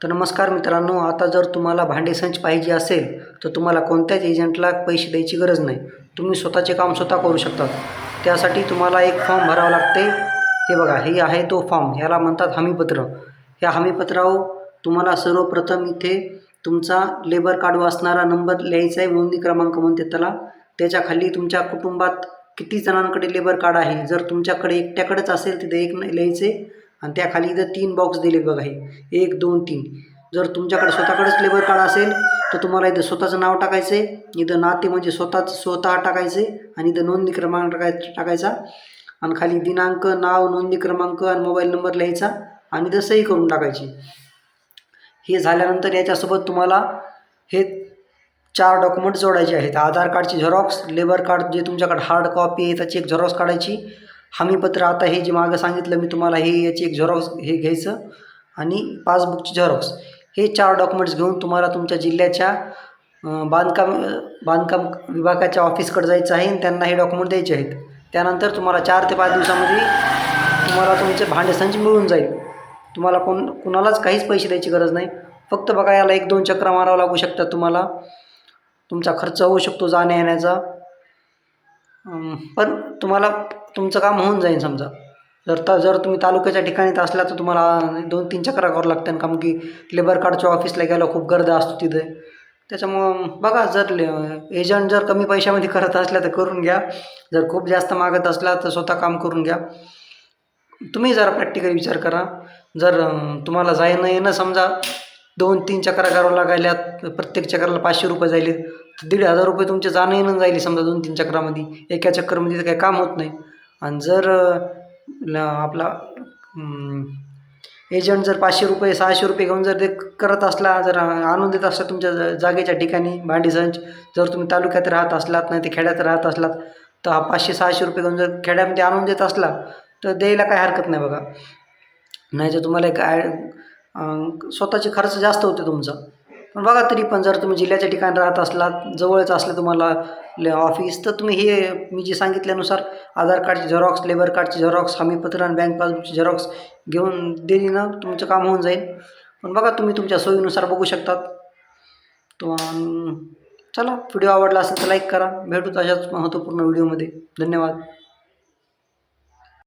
तर नमस्कार मित्रांनो आता जर तुम्हाला भांडेसंच पाहिजे असेल तर तुम्हाला कोणत्याच एजंटला पैसे द्यायची गरज नाही. तुम्ही स्वतःचे काम स्वतः करू शकता. त्यासाठी तुम्हाला एक फॉर्म भरावा लागते. हे बघा हे आहे तो फॉर्म. ह्याला म्हणतात हमीपत्र. या हमीपत्रावर तुम्हाला सर्वप्रथम इथे तुमचा लेबर कार्डवर असणारा नंबर लिहायचा आहे नोंदणी क्रमांक म्हणते त्याला. त्याच्याखाली तुमच्या कुटुंबात किती जणांकडे लेबर कार्ड आहे? जर तुमच्याकडे एकट्याकडेच असेल तिथे एक लिहायचे. आणि त्याखाली इथं तीन बॉक्स दिले बघा हे. एक दोन तीन. जर तुमच्याकडे स्वतःकडेच लेबर कार्ड असेल तर तुम्हाला इथं स्वतःचं नाव टाकायचं आहे इथं नाते म्हणजे स्वतःच स्वतः टाकायचे आणि इथं नोंदणी क्रमांक टाकाय टाकायचा. आणि खाली दिनांक नाव नोंदणी क्रमांक आणि मोबाईल नंबर लिहायचा आणि इथं सही करून टाकायची. हे झाल्यानंतर याच्यासोबत तुम्हाला हे चार डॉक्युमेंट जोडायचे आहेत. आधार कार्डची झेरॉक्स लेबर कार्ड जे तुमच्याकडे हार्ड कॉपी आहे त्याची एक झेरॉक्स काढायची. हमीपत्र आता हे जे मागं सांगितलं मी तुम्हाला हे याची एक झेरॉक्स हे घ्यायचं आणि पासबुकची झेरॉक्स हे चार डॉक्युमेंट्स घेऊन तुम्हाला तुमच्या जिल्ह्याच्या बांधकाम बांधकाम विभागाच्या ऑफिसकडे जायचं आहे आणि त्यांना हे डॉक्युमेंट द्यायचे आहेत. त्यानंतर तुम्हाला चार ते पाच दिवसामध्ये तुम्हाला तुमचे भांडेसंच मिळून जाईल. तुम्हाला कोण कुणालाच काहीच पैसे द्यायची गरज नाही. फक्त बघा याला एक दोन चक्र मारावं लागू शकतात तुम्हाला. तुमचा खर्च होऊ शकतो जाण्या येण्याचा पण तुम्हाला तुमचं काम होऊन जाईल समजा. जर ता जर तुम्ही तालुक्याच्या ठिकाणी तर असला तर तुम्हाला दोन तीन चक्रा करावं लागतं कारण की लेबर कार्डच्या ऑफिसला गेला खूप गर्दा असतो तिथे. त्याच्यामुळं बघा जर ले एजंट जर कमी पैशामध्ये करत असल्या तर करून घ्या. जर खूप जास्त मागत असला तर स्वतः काम करून घ्या. तुम्ही जरा प्रॅक्टिकल विचार करा. जर तुम्हाला जाणं येणं समजा दोन तीन चक्रा करावं लागायल्यात प्रत्येक चक्राला पाचशे रुपये जायले दीड हजार रुपये तुमचे जाणं येणं जाईल समजा दोन तीन चक्रामध्ये. एका चक्करमध्ये तर काही काम होत नाही. आणि जर ल- आपला एजंट जर पाचशे रुपये सहाशे रुपये घेऊन जर ते करत असला जर आणून देत असला तुमच्या जागेच्या ठिकाणी भांडीसंच जर तुम्ही तालुक्यात राहत असलात नाही ते खेड्यात राहत असलात तर हा पाचशे सहाशे रुपये घेऊन जर खेड्यामध्ये आणून देत असला तर द्यायला काही हरकत नाही बघा. नाही तर तुम्हाला एक स्वतःचे खर्च जास्त होते तुमचा. पण बघा तरी पण जर तुम्ही जिल्ह्याच्या ठिकाणी राहत असलात जवळच असलं तुम्हाला ले- ऑफिस तर तुम्ही हे मी जे सांगितल्यानुसार आधार कार्डची झेरॉक्स लेबर कार्डची झेरॉक्स हमीपत्र आणि बँक पासबुकची झेरॉक्स घेऊन दिली ना तुमचं काम होऊन जाईल. पण बघा तुम्ही तुमच्या सोयीनुसार बघू शकतात. तो चला व्हिडिओ आवडला असेल तर लाईक करा. भेटू तशाच महत्त्वपूर्ण व्हिडिओमध्ये धन्यवाद.